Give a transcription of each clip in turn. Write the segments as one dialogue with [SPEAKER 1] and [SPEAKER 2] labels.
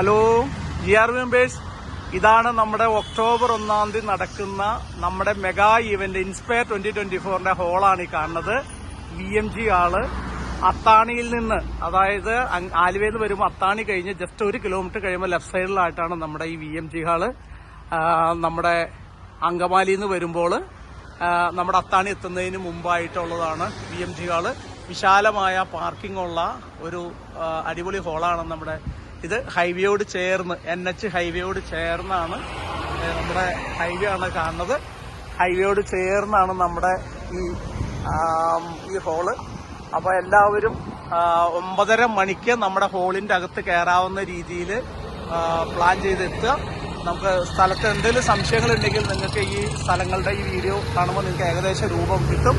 [SPEAKER 1] Hello G are members ഇതാണ് നമ്മുടെ October ഒന്നാം തീയതി നടക്കുന്ന നമ്മുടെ mega event inspire twenty twenty ഫോറിന്റെ ഹോളാണ് ഈ കാണുന്നത്. വി എം ജി ആൾ അത്താണിയിൽ നിന്ന് അതായത് ആലുവയിൽ നിന്ന് വരുമ്പോൾ അത്താണി കഴിഞ്ഞ് ജസ്റ്റ് ഒരു കിലോമീറ്റർ കഴിയുമ്പോൾ ലെഫ്റ്റ് സൈഡിലായിട്ടാണ് നമ്മുടെ ഈ വി എം ജി ഹാൾ നമ്മുടെ അങ്കമാലിയിൽ നിന്ന് വരുമ്പോൾ നമ്മുടെ അത്താണി എത്തുന്നതിന് മുമ്പായിട്ടുള്ളതാണ് വി എം ജി ഹാൾ വിശാലമായ പാർക്കിംഗ് ഉള്ള ഒരു അടിപൊളി ഹോളാണ് നമ്മുടെ ഇത് ഹൈവേയോട് ചേർന്ന് എൻ എച്ച് ഹൈവേയോട് ചേർന്നാണ് നമ്മുടെ ഹൈവേ ആണ് കാണുന്നത്. ഹൈവേയോട് ചേർന്നാണ് നമ്മുടെ ഈ ഈ ഹോൾ. അപ്പോൾ എല്ലാവരും ഒമ്പതര മണിക്ക് നമ്മുടെ ഹോളിന്റെ അകത്ത് കയറാവുന്ന രീതിയിൽ പ്ലാൻ ചെയ്തെത്തുക. നമുക്ക് സ്ഥലത്ത് എന്തെങ്കിലും സംശയങ്ങൾ ഉണ്ടെങ്കിൽ നിങ്ങൾക്ക് ഈ സ്ഥലങ്ങളുടെ ഈ വീഡിയോ കാണുമ്പോൾ നിങ്ങൾക്ക് ഏകദേശം രൂപം കിട്ടും.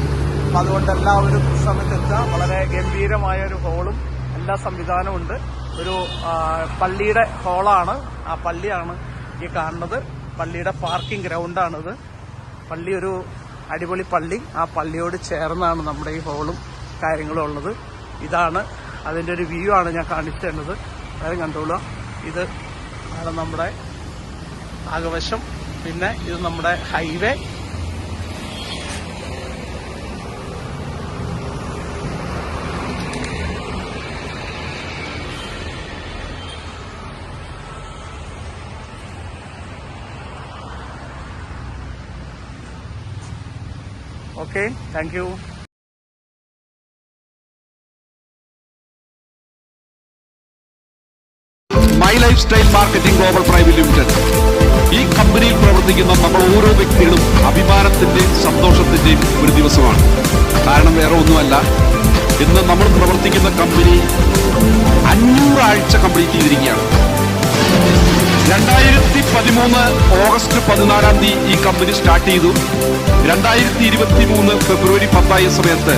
[SPEAKER 1] അതുകൊണ്ട് എല്ലാവരും സമയത്ത് എത്തുക. വളരെ ഗംഭീരമായ ഒരു ഹോളും എല്ലാ സംവിധാനവും ഉണ്ട്. ഒരു പള്ളിയുടെ ഹോളാണ്. ആ പള്ളിയാണ് ഈ കാണുന്നത്. പള്ളിയുടെ പാർക്കിംഗ് ഗ്രൗണ്ടാണിത്. പള്ളി ഒരു അടിപൊളി പള്ളി. ആ പള്ളിയോട് ചേർന്നാണ് നമ്മുടെ ഈ ഹോളും കാര്യങ്ങളും ഉള്ളത്. ഇതാണ് അതിന്റെ ഒരു വ്യൂ ആണ് ഞാൻ കാണിച്ചു തരുന്നത്. വേറെ കണ്ടോളാം ഇത് ആണ് നമ്മുടെ ആകവശം. പിന്നെ ഇത് നമ്മുടെ highway okay thank
[SPEAKER 2] my life style marketing global private limited ഈ കമ്പനിയിൽ പ്രവർത്തിക്കുന്ന നമ്മൾ ഓരോ വ്യക്തികളും അഭിമാനത്തിന്റെയും സന്തോഷത്തിന്റെയും ഒരു ദിവസമാണ്. കാരണം വേറെ ഒന്നുമല്ല. ഇന്ന് നമ്മൾ പ്രവർത്തിക്കുന്ന കമ്പനി അഞ്ഞൂറ് ആഴ്ച കംപ്ലീറ്റ് ചെയ്തിരിക്കുകയാണ്. രണ്ടായിരത്തി പതിമൂന്ന് ഓഗസ്റ്റ് പതിനാലാം തീയതി ഈ കമ്പനി സ്റ്റാർട്ട് ചെയ്തു. രണ്ടായിരത്തി ഇരുപത്തി മൂന്ന് ഫെബ്രുവരി പത്തായ സമയത്ത്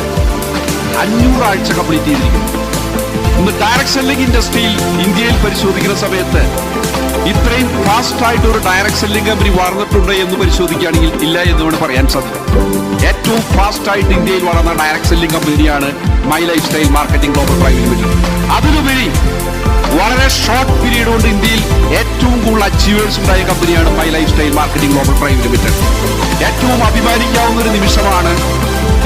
[SPEAKER 2] അഞ്ഞൂറ് ആഴ്ച കംപ്ലീറ്റ് ചെയ്തിരിക്കുന്നു. ഇന്ന് ഡയറക്ട് സെല്ലിംഗ് ഇൻഡസ്ട്രിയിൽ ഇന്ത്യയിൽ പരിശോധിക്കുന്ന സമയത്ത് ഇത്രയും ഫാസ്റ്റ് ആയിട്ട് ഒരു ഡയറക്ട് സെല്ലിംഗ് കമ്പനി വളർന്നിട്ടുണ്ട് എന്ന് പരിശോധിക്കുകയാണെങ്കിൽ ഇല്ല എന്ന് വേണം പറയാൻ സാധിക്കും. ഏറ്റവും ഫാസ്റ്റ് ആയിട്ട് ഇന്ത്യയിൽ വളർന്ന ഡയറക്ട് സെല്ലിംഗ് കമ്പനിയാണ് my life style marketing global private limited അതിലുപരി വളരെ ഷോർട്ട് പീരീഡ് കൊണ്ട് ഇന്ത്യയിൽ ഏറ്റവും കൂടുതൽ അച്ചീവേഴ്സ് ഉണ്ടായ കമ്പനിയാണ് my life style marketing global private limited ഏറ്റവും അഭിമാനിക്കാവുന്ന ഒരു നിമിഷമാണ്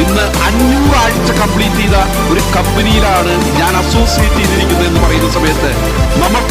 [SPEAKER 2] ഇന്ന് അഞ്ഞൂറ് ആഴ്ച കംപ്ലീറ്റ് ചെയ്ത ഒരു കമ്പനിയിലാണ് ഞാൻ അസോസിയേറ്റ് ചെയ്തിരിക്കുന്നത് എന്ന് പറയുന്ന സമയത്ത് നമ്മൾ